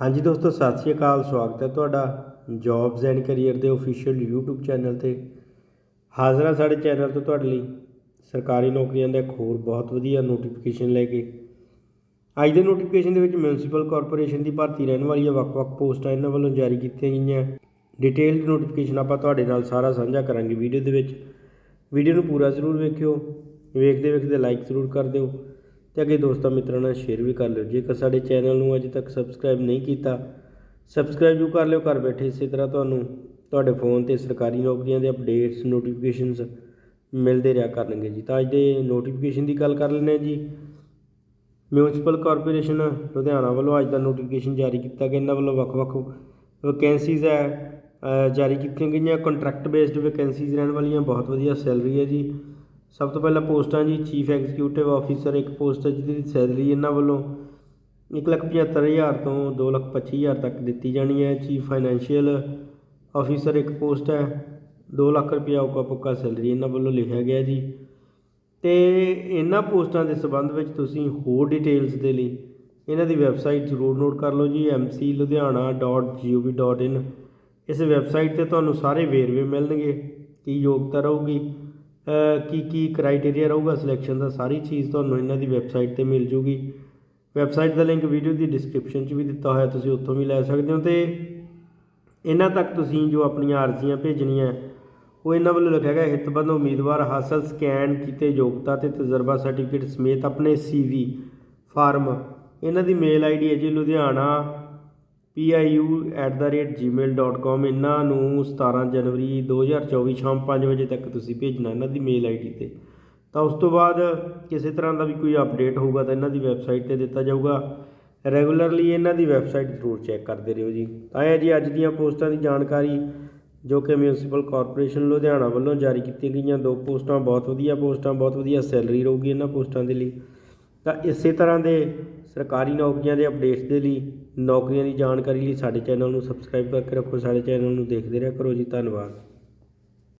ਹਾਂਜੀ ਦੋਸਤੋ, ਸਤਿ ਸ਼੍ਰੀ ਅਕਾਲ, ਸਵਾਗਤ ਹੈ ਤੁਹਾਡਾ ਜੌਬਸ ਐਂਡ ਕੈਰੀਅਰ ਦੇ ਅਫੀਸ਼ੀਅਲ YouTube ਚੈਨਲ ਤੇ। ਹਾਜ਼ਰ ਹਾਂ ਸਾਡੇ ਚੈਨਲ ਤੋਂ ਤੁਹਾਡੇ ਲਈ ਸਰਕਾਰੀ ਨੌਕਰੀਆਂ ਦਾ ਇੱਕ ਹੋਰ ਬਹੁਤ ਵਧੀਆ ਨੋਟੀਫਿਕੇਸ਼ਨ ਲੈ ਕੇ। ਅੱਜ ਦੇ ਨੋਟੀਫਿਕੇਸ਼ਨ ਦੇ ਵਿੱਚ ਮਿਊਨਿਸਪਲ ਕਾਰਪੋਰੇਸ਼ਨ ਦੀ ਭਰਤੀ ਰਹਿਣ ਵਾਲੀਆਂ ਵੱਖ-ਵੱਖ ਪੋਸਟਾਂ ਇਹਨਾਂ ਵੱਲੋਂ ਜਾਰੀ ਕੀਤੀਆਂ ਗਈਆਂ। ਡਿਟੇਲਡ ਨੋਟੀਫਿਕੇਸ਼ਨ ਆਪਾਂ ਤੁਹਾਡੇ ਨਾਲ ਸਾਰਾ ਸਾਂਝਾ ਕਰਾਂਗੇ ਵੀਡੀਓ ਦੇ ਵਿੱਚ। ਵੀਡੀਓ ਨੂੰ ਪੂਰਾ ਜ਼ਰੂਰ ਵੇਖਿਓ। ਵੇਖਦੇ ਵੇਖਦੇ ਲਾਈਕ ਜ਼ਰੂਰ ਕਰ ਦਿਓ। ਤੇ ਅੱਗੇ ਦੋਸਤਾਂ ਮਿੱਤਰਾਂ ਨਾਲ ਸ਼ੇਅਰ ਵੀ ਕਰ ਲਿਓ। ਜੇਕਰ ਸਾਡੇ ਚੈਨਲ ਨੂੰ ਅਜੇ ਤੱਕ ਸਬਸਕ੍ਰਾਈਬ ਨਹੀਂ ਕੀਤਾ ਸਬਸਕ੍ਰਾਈਬ ਜੂ ਕਰ ਲਿਓ। ਘਰ ਬੈਠੇ ਇਸੇ ਤਰ੍ਹਾਂ ਤੁਹਾਨੂੰ ਤੁਹਾਡੇ ਫੋਨ ਤੇ ਸਰਕਾਰੀ ਨੌਕਰੀਆਂ ਦੇ ਅਪਡੇਟਸ ਨੋਟੀਫਿਕੇਸ਼ਨਸ ਮਿਲਦੇ ਰਿਹਾ ਕਰਨਗੇ ਜੀ। ਤਾਂ ਅੱਜ ਦੇ ਨੋਟੀਫਿਕੇਸ਼ਨ ਦੀ ਗੱਲ ਕਰ ਲੈਂਦੇ ਹਾਂ ਜੀ। ਮਿਊਨਿਸਪਲ ਕਾਰਪੋਰੇਸ਼ਨ ਲੁਧਿਆਣਾ ਵੱਲੋਂ ਅੱਜ ਦਾ ਨੋਟੀਫਿਕੇਸ਼ਨ ਜਾਰੀ ਕੀਤਾ ਗਿਆ। ਇਹਨਾਂ ਵੱਲੋਂ ਵੱਖ-ਵੱਖ ਵੈਕੈਂਸੀਜ਼ ਹੈ ਜਾਰੀ ਕੀਤੀਆਂ ਗਈਆਂ। ਕੰਟਰੈਕਟ ਬੇਸਡ ਵੈਕੈਂਸੀਜ਼ ਰਹਿਣ ਵਾਲੀਆਂ ਬਹੁਤ ਵਧੀਆ ਸੈਲਰੀ ਹੈ ਜੀ। ਸਭ ਤੋਂ ਪਹਿਲਾਂ ਪੋਸਟਾਂ ਜੀ ਚੀਫ ਐਗਜ਼ੀਕਿਊਟਿਵ ਆਫੀਸਰ ਇੱਕ ਪੋਸਟ ਹੈ ਜਿਹਦੀ ਸੈਲਰੀ ਇਹਨਾਂ ਵੱਲੋਂ 175000 ਤੋਂ 225000 ਤੱਕ ਦਿੱਤੀ ਜਾਣੀ ਹੈ। ਚੀਫ ਫਾਈਨੈਂਸ਼ੀਅਲ ਆਫੀਸਰ ਇੱਕ ਪੋਸਟ ਹੈ 2 ਲੱਖ ਰੁਪਇਆ ਉਕਾ ਪੁੱਕਾ ਸੈਲਰੀ ਇਹਨਾਂ ਵੱਲੋਂ ਲਿਖਿਆ ਗਿਆ ਜੀ। ਤੇ ਇਹਨਾਂ ਪੋਸਟਾਂ ਦੇ ਸੰਬੰਧ ਵਿੱਚ ਤੁਸੀਂ ਹੋਰ ਡਿਟੇਲਸ ਦੇ ਲਈ ਇਹਨਾਂ ਦੀ ਵੈਬਸਾਈਟ ਜ਼ਰੂਰ ਨੋਟ ਕਰ ਲਓ ਜੀ mcludhiana.gov.in ਇਸ ਵੈਬਸਾਈਟ ਤੇ ਤੁਹਾਨੂੰ ਸਾਰੇ ਵੇਰਵੇ ਮਿਲਣਗੇ, ਕੀ ਯੋਗਤਾ ਰਹੂਗੀ ਕੀ ਕੀ ਕ੍ਰਾਈਟੇਰੀਆ ਰਹੂਗਾ ਸਿਲੈਕਸ਼ਨ ਦਾ, ਸਾਰੀ ਚੀਜ਼ ਤੁਹਾਨੂੰ ਇਹਨਾਂ ਦੀ ਵੈਬਸਾਈਟ ਤੇ ਮਿਲ ਜੂਗੀ। ਵੈਬਸਾਈਟ ਦਾ ਲਿੰਕ ਵੀਡੀਓ ਦੀ ਡਿਸਕ੍ਰਿਪਸ਼ਨ 'ਚ ਵੀ ਦਿੱਤਾ ਹੋਇਆ, ਤੁਸੀਂ ਉੱਥੋਂ ਵੀ ਲੈ ਸਕਦੇ ਹੋ ਤੇ ਇਹਨਾਂ ਤੱਕ ਤੁਸੀਂ ਜੋ ਆਪਣੀਆਂ ਅਰਜ਼ੀਆਂ ਭੇਜਣੀਆਂ, ਉਹ ਇਹਨਾਂ ਵੱਲੋਂ ਲਿਖਿਆ ਗਿਆ ਹਿੱਤਬੰਦ ਉਮੀਦਵਾਰ ਹਾਸਲ ਸਕੈਨ ਕੀਤੇ ਯੋਗਤਾ ਤੇ ਤਜਰਬਾ ਸਰਟੀਫਿਕੇਟ ਸਮੇਤ ਆਪਣੇ ਸੀਵੀ ਫਾਰਮ ਇਹਨਾਂ ਦੀ ਮੇਲ ਆਈਡੀ ਹੈ ਜੀ, ਲੁਧਿਆਣਾ piu@gmail.com ਇਹਨਾਂ ਨੂੰ 17 ਜਨਵਰੀ 2024 ਸ਼ਾਮ 5 ਵਜੇ ਤੱਕ ਤੁਸੀਂ ਭੇਜਣਾ ਇਹਨਾਂ ਦੀ ਮੇਲ ਆਈਡੀ ਤੇ। ਤਾਂ ਉਸ ਤੋਂ ਬਾਅਦ ਕਿਸੇ ਤਰ੍ਹਾਂ ਦਾ ਵੀ ਕੋਈ ਅਪਡੇਟ ਹੋਊਗਾ ਤਾਂ ਇਹਨਾਂ ਦੀ ਵੈਬਸਾਈਟ ਤੇ ਦਿੱਤਾ ਜਾਊਗਾ। ਰੈਗੂਲਰਲੀ ਇਹਨਾਂ ਦੀ ਵੈਬਸਾਈਟ ਜ਼ਰੂਰ ਚੈੱਕ ਕਰਦੇ ਰਹੋ ਜੀ। ਤਾਂ ਇਹ ਜੀ ਅੱਜ ਦੀਆਂ ਪੋਸਟਾਂ ਦੀ ਜਾਣਕਾਰੀ, ਜੋ ਕਿ ਮਿਊਨਿਸਪਲ ਕਾਰਪੋਰੇਸ਼ਨ ਲੁਧਿਆਣਾ ਵੱਲੋਂ ਜਾਰੀ ਕੀਤੀਆਂ ਗਈਆਂ। ਦੋ ਪੋਸਟਾਂ ਬਹੁਤ ਵਧੀਆ ਪੋਸਟਾਂ, ਬਹੁਤ ਵਧੀਆ ਸੈਲਰੀ ਰਹੂਗੀ ਇਹਨਾਂ ਪੋਸਟਾਂ ਦੇ ਲਈ। ਤਾਂ ਇਸੇ ਤਰ੍ਹਾਂ ਦੇ ਸਰਕਾਰੀ ਨੌਕਰੀਆਂ ਦੇ ਅਪਡੇਟਸ ਦੇ ਲਈ, ਨੌਕਰੀਆਂ ਦੀ ਜਾਣਕਾਰੀ ਲਈ ਸਾਡੇ ਚੈਨਲ ਨੂੰ ਸਬਸਕ੍ਰਾਈਬ ਕਰਕੇ ਰੱਖੋ, ਸਾਡੇ ਚੈਨਲ ਨੂੰ ਦੇਖਦੇ ਰਿਹਾ ਕਰੋ ਜੀ, ਧੰਨਵਾਦ।